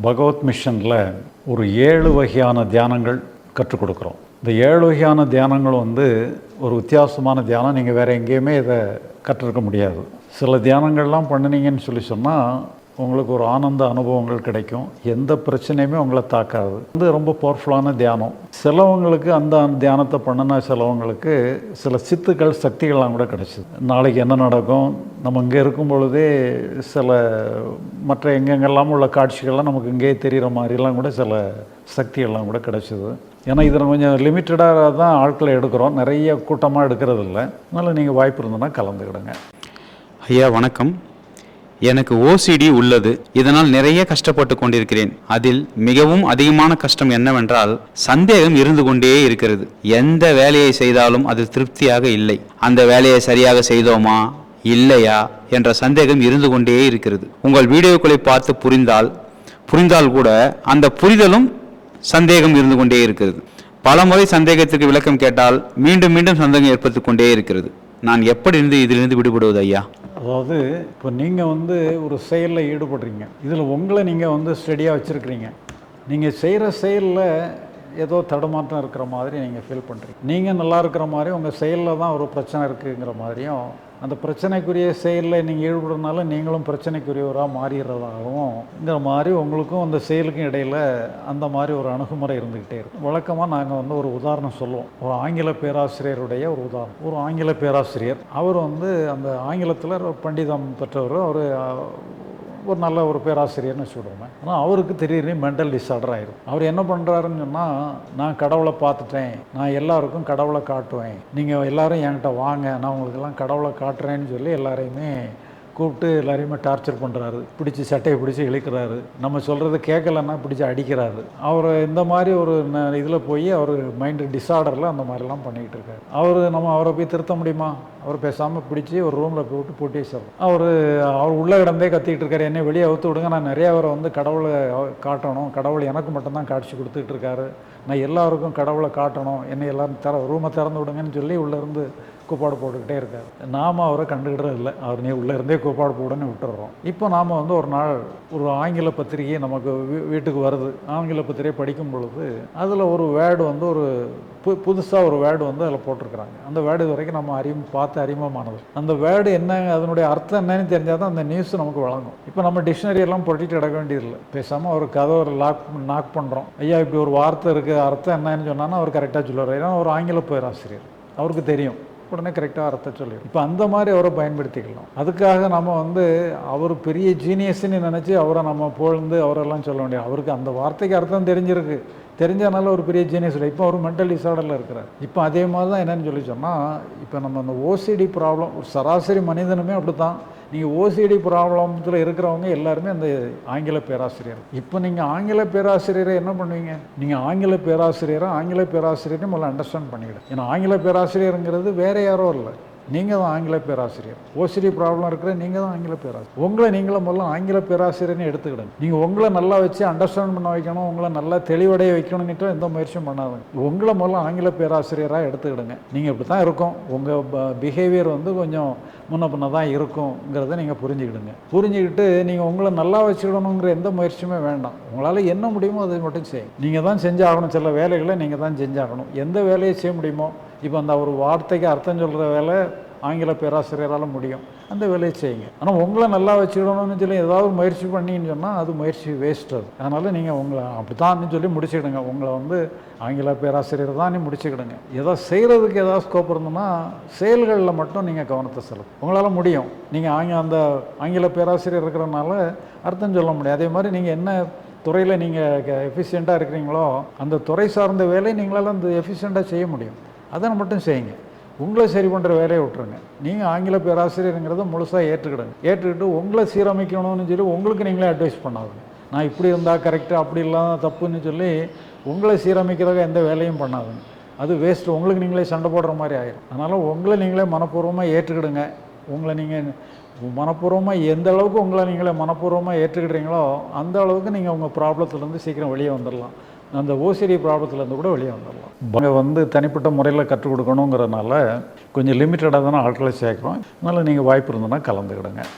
பகவத் மிஷனில் ஒரு ஏழு வகையான தியானங்கள் கற்றுக் கொடுக்குறோம். இந்த ஏழு வகையான தியானங்கள் வந்து ஒரு வித்தியாசமான தியானம். நீங்கள் வேறு எங்கேயுமே இதை கற்றுருக்க முடியாது. சில தியானங்கள்லாம் பண்ணினீங்கன்னு சொல்லி சொன்னால் உங்களுக்கு ஒரு ஆனந்த அனுபவங்கள் கிடைக்கும். எந்த பிரச்சனையுமே உங்களை தாக்காது. இது ரொம்ப பவர்ஃபுல்லான தியானம். சிலவங்களுக்கு அந்த தியானத்தை பண்ணின சிலவங்களுக்கு சில சித்துக்கள் சக்திகள்லாம் கூட கிடச்சிது. நாளைக்கு என்ன நடக்கும்? நம்ம இங்கே இருக்கும் பொழுதே சில மற்ற எங்கெங்கெல்லாம் உள்ள காட்சிகள்லாம் நமக்கு இங்கேயே தெரிகிற மாதிரிலாம் கூட சில சக்திகள்லாம் கூட கிடச்சிது. ஏன்னா இதில் கொஞ்சம் லிமிட்டடாக தான் ஆட்களை எடுக்கிறோம். நிறைய கூட்டமாக எடுக்கிறது இல்லை அதனால் நீங்கள் வாய்ப்பு இருந்ததுன்னா கலந்துக்கிடுங்க. ஐயா வணக்கம். எனக்கு ஓசிடி உள்ளது. இதனால் நிறைய கஷ்டப்பட்டு கொண்டிருக்கிறேன். அதில் மிகவும் அதிகமான கஷ்டம் என்னவென்றால் சந்தேகம் இருந்து கொண்டே இருக்கிறது. எந்த வேலையை செய்தாலும் அது திருப்தியாக இல்லை. அந்த வேலையை சரியாக செய்தோமா? இல்லையா? என்ற சந்தேகம் இருந்து கொண்டே இருக்கிறது. உங்கள் வீடியோக்களை பார்த்து புரிந்தால் புரிந்தால் கூட அந்த புரிதலும் சந்தேகம் இருந்து கொண்டே இருக்கிறது. பலமுறை சந்தேகத்திற்கு விளக்கம் கேட்டால் மீண்டும் மீண்டும் சந்தேகம் ஏற்படுத்திக் கொண்டே இருக்கிறது. நான் எப்படி இருந்து இதிலிருந்து விடுபடுவது ஐயா? அதாவது இப்போ நீங்கள் வந்து ஒரு செயலில் ஈடுபடுறீங்க. இதில் உங்களை நீங்கள் வந்து ஸ்டடியாக வச்சுருக்கிறீங்க. நீங்கள் செய்கிற செயலில் ஏதோ தடுமாற்றம் இருக்கிற மாதிரி நீங்கள் ஃபீல் பண்ணுறீங்க நீங்கள் நல்லா இருக்கிற மாதிரி உங்கள் செயலில் தான் ஒரு பிரச்சனை இருக்குங்கிற மாதிரியும் அந்த பிரச்சனைக்குரிய செயலில் நீங்கள் ஈடுபடுறதுனால நீங்களும் பிரச்சனைக்குரியவராக மாறிடுறதாகவும் மாதிரி உங்களுக்கும் அந்த செயலுக்கும் இடையில் அந்த மாதிரி ஒரு அணுகுமுறை இருந்துக்கிட்டே இருக்கும். வழக்கமாக நாங்கள் வந்து ஒரு உதாரணம் சொல்லுவோம். ஒரு ஆங்கில பேராசிரியருடைய ஒரு உதாரணம். ஒரு ஆங்கில பேராசிரியர். அவர் வந்து அந்த ஆங்கிலத்தில் பண்டிதம் பெற்றவர். அவர் ஒரு நல்ல ஒரு பேராசிரியர்னு வச்சுக்கிடுவோமே. ஆனால் அவருக்கு திடீர்னு மென்டல் டிஸார்டர் ஆயிரும். அவர் என்ன பண்ணுறாருன்னு சொன்னால் நான் கடவுளை பார்த்துட்டேன். நான் எல்லாருக்கும் கடவுளை காட்டுவேன். நீங்கள் எல்லாரும் என்கிட்ட வாங்க. நான் உங்களுக்கெல்லாம் கடவுளை காட்டுறேன்னு சொல்லி எல்லாரையுமே கூப்பிட்டு எல்லாரையுமே டார்ச்சர் பண்ணுறாரு பிடிச்சி சட்டையை பிடிச்சி இழுக்கிறாரு. நம்ம சொல்கிறத கேட்கலன்னா பிடிச்சி அடிக்கிறாரு. அவர் இந்த மாதிரி ஒரு இதில் போய் அவர் மைண்டு டிஸார்டரில் அந்த மாதிரிலாம் பண்ணிகிட்டு இருக்காரு. அவர் நம்ம அவரை போய் திருத்த முடியுமா? அவர் பேசாமல் பிடிச்சி ஒரு ரூமில் போட்டு போட்டி வச்சிடறோம். அவர் அவர் உள்ள இடந்தே கத்திக்கிட்டு இருக்காரு. என்னை வெளியே அவுத்து விடுங்க. நான் நிறைய அவரை வந்து கடவுளை காட்டணும். கடவுள் எனக்கு மட்டும்தான் காட்சி கொடுத்துட்டு இருக்காரு. நான் எல்லாருக்கும் கடவுளை காட்டணும். என்னை எல்லாரும் தர ரூமை திறந்து விடுங்கன்னு சொல்லி உள்ளேருந்து கூப்பாடு போட்டுக்கிட்டே இருக்கார். நாம் அவரை கண்டுக்கிட்டது இல்லை. அவர் நீ உள்ளே இருந்தே கூப்பாடு போடுன்னு விட்டுறோம் இப்போ நாம் வந்து ஒரு நாள் ஒரு ஆங்கில பத்திரிகை நமக்கு வீ- வீட்டுக்கு வருது. ஆங்கில பத்திரிகை படிக்கும் பொழுது அதில் ஒரு வேர்டு வந்து ஒரு பு புதுசாக ஒரு வேர்டு வந்து அதில் போட்டிருக்கிறாங்க. அந்த வேர்டு இது வரைக்கும் நம்ம அறிமும் பார்த்து அறிமுகமானது. அந்த வேர்டு என்ன அதனுடைய அர்த்தம் என்னன்னு தெரிஞ்சால் தான் அந்த நியூஸ் நமக்கு வழங்கும். இப்போ நம்ம டிக்ஷனரி எல்லாம் புரட்டிட்டு கிடக்க வேண்டியதில்லை. பேசாமல் ஒரு கதை ஒரு லாக் நாக் பண்ணுறோம் ஐயா இப்படி ஒரு வார்த்தை இருக்குது அர்த்தம் என்னன்னு சொன்னால் அவர் கரெக்டாக சொல்லுவார். ஏன்னா ஒரு ஆங்கில பேராசிரியர். அவருக்கு தெரியும். உடனே கரெக்டாக அர்த்தம் சொல்லிடும். இப்போ அந்த மாதிரி அவரை பயன்படுத்திக்கலாம். அதுக்காக நம்ம வந்து அவர் பெரிய ஜீனியஸ்ன்னு நினச்சி அவரை நம்ம புகழ்ந்து அவரெல்லாம் சொல்ல முடியாது அவருக்கு அந்த வார்த்தைக்கு அர்த்தம் தெரிஞ்சிருக்கு. தெரிஞ்சதுனால ஒரு பெரிய ஜீனியஸ் இல்லை. இப்போ ஒரு மென்டல் டிசார்டரில் இருக்கிறார். இப்போ அதே மாதிரி தான் என்னென்னு சொல்லி சொன்னால் இப்போ நம்ம அந்த ஓசிடி ப்ராப்ளம் ஒரு சராசரி மனிதனுமே அப்படி தான் நீங்கள் ஓசிடி ப்ராப்ளத்தில் இருக்கிறவங்க எல்லாருமே அந்த ஆங்கில பேராசிரியர். இப்போ நீங்கள் ஆங்கில பேராசிரியரை என்ன பண்ணுவீங்க? நீங்கள் ஆங்கில பேராசிரியரை ஆங்கில பேராசிரியரை முதல்ல அண்டர்ஸ்டாண்ட் பண்ணிக்கிடு. ஏன்னா ஆங்கில பேராசிரியருங்கிறது வேற யாரோ இல்லை. நீங்கள் தான் ஆங்கில பேராசிரியர். ஓசிடி ப்ராப்ளம் இருக்கிற நீங்கள் தான் ஆங்கில பேராசிரியர். உங்களை நீங்களும் முதல்ல ஆங்கில பேராசிரியர்னு எடுத்துக்கிடுங்க நீங்கள் உங்களை நல்லா வச்சு அண்டர்ஸ்டாண்ட் பண்ண வைக்கணும் உங்களை நல்லா தெளிவடைய வைக்கணும்னுட்டு எந்த முயற்சியும் பண்ணாதுங்க. உங்களை முதல்ல ஆங்கில பேராசிரியராக எடுத்துக்கிடுங்க. நீங்கள் இப்படி தான் இருக்கும் உங்கள் பிஹேவியர் வந்து கொஞ்சம் முன்ன பின்ன தான் இருக்குங்கிறத நீங்கள் புரிஞ்சுக்கிடுங்க. புரிஞ்சுக்கிட்டு நீங்கள் உங்களை நல்லா வச்சுக்கிடணுங்கிற எந்த முயற்சியுமே வேண்டாம். உங்களால் என்ன முடியுமோ அதை மட்டும் செய்யும் நீங்கள் தான் செஞ்சாகணும். சில வேலைகளை நீங்கள் தான் செஞ்சாகணும். எந்த வேலையை செய்ய முடியுமோ இப்போ அந்த ஒரு வார்த்தைக்கு அர்த்தம் சொல்கிற வேலை ஆங்கில பேராசிரியரால் முடியும். அந்த வேலையை செய்யுங்க. ஆனால் உங்களை நல்லா வச்சுக்கிடணும்னு சொல்லி ஏதாவது முயற்சி பண்ணின்னு சொன்னால் அது முயற்சி வேஸ்ட் அது. அதனால் நீங்கள் உங்களை அப்படி தான் சொல்லி முடிச்சுக்கிடுங்க. உங்களை வந்து ஆங்கில பேராசிரியர் தான் நீ முடிச்சுக்கிடுங்க. ஏதோ செய்கிறதுக்கு ஏதாவது ஸ்கோப் இருந்ததுன்னா செயல்களில் மட்டும் நீங்கள் கவனத்தை செலுத்தும் உங்களால் முடியும். நீங்கள் ஆங்க அந்த ஆங்கில பேராசிரியர் இருக்கிறனால அர்த்தம் சொல்ல முடியும். அதே மாதிரி நீங்கள் என்ன துறையில் நீங்கள் எஃபிஷியண்ட்டாக இருக்கிறீங்களோ அந்த துறை சார்ந்த வேலையை நீங்களால் அந்த எஃபிஷியண்ட்டாக செய்ய முடியும். அதை மட்டும் செய்யுங்க. உங்களை சரி பண்ணுற வேலையை விட்டுருங்க. நீங்கள் ஆங்கில பேராசிரியருங்கிறத முழுசாக ஏற்றுக்கிடுங்க. ஏற்றுக்கிட்டு உங்களை சீரமைக்கணும்னு சொல்லி உங்களுக்கு நீங்களே அட்வைஸ் பண்ணாதுங்க. நான் இப்படி இருந்தால் கரெக்டாக அப்படி இல்லாத தப்புன்னு சொல்லி உங்களை சீரமைக்கிறதாக எந்த வேலையும் பண்ணாதுங்க. அது வேஸ்ட் உங்களுக்கு நீங்களே சண்டை போடுற மாதிரி ஆயிடும் அதனால் உங்களை நீங்களே மனப்பூர்வமாக ஏற்றுக்கிடுங்க. உங்களை நீங்கள் மனப்பூர்வமாக எந்த அளவுக்கு உங்களை நீங்களே மனப்பூர்வமாக ஏற்றுக்கிடுறீங்களோ அந்த அளவுக்கு நீங்கள் உங்கள் ப்ராப்ளத்துலேருந்து சீக்கிரம் வெளியே வந்துடலாம் அந்த ஓசிடி ப்ராப்ளத்துலேருந்து கூட வெளியே வந்துடலாம். அங்கே வந்து தனிப்பட்ட முறையில் கற்றுக் கொடுக்கணுங்கிறனால கொஞ்சம் லிமிட்டடாக தானே ஆட்களை சேர்க்குறோம். அதனால் நீங்கள் வாய்ப்பு இருந்ததுன்னா கலந்துக்கிடுங்க.